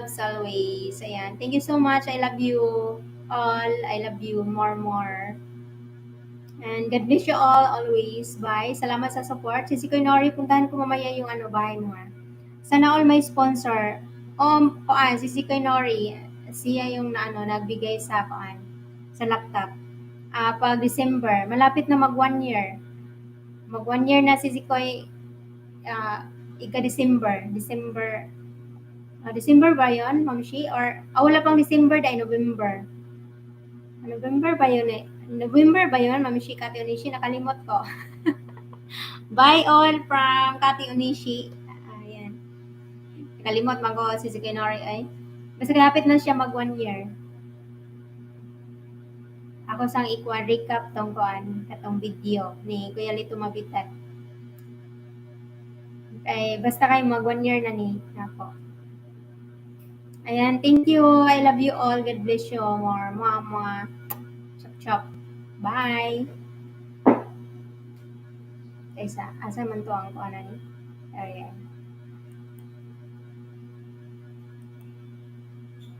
As always. Ayan. Thank you so much. I love you all. I love you more, more. And God bless you all always. Bye. Salamat sa support. Si Sikoy Nori, puntahan ko mamaya yung ano, bahay mo. ha. Sana all my sponsor. Um, kuan, si Sikoy Nori, siya yung na, ano, nagbigay sa kuan, sa laptop. Ah, pag December, malapit na mag one year. Mag one year na si Sikoy, ah, ika-December. December, ah, December ba yun, Ma'am Shi? Or, ah, wala pang December dahil November. Ah, November ba yun eh? November ba yun, Ma'am Shi, Kati Onishi? Nakalimot ko. Bye all from Kati Onishi. Ayan. Nakalimot man ko si Sikinori ay. Basta kapit na siya mag one year. Ako sang ikuan recap tong kuan katong video ni Kuya Lito Mabitat. Ay, basta kay mag one year na ni ako. Ayan, thank you. I love you all. God bless you more. Mga mga chop chop. Bye. Kaysa, asa man to ang kuan ni? Ayan.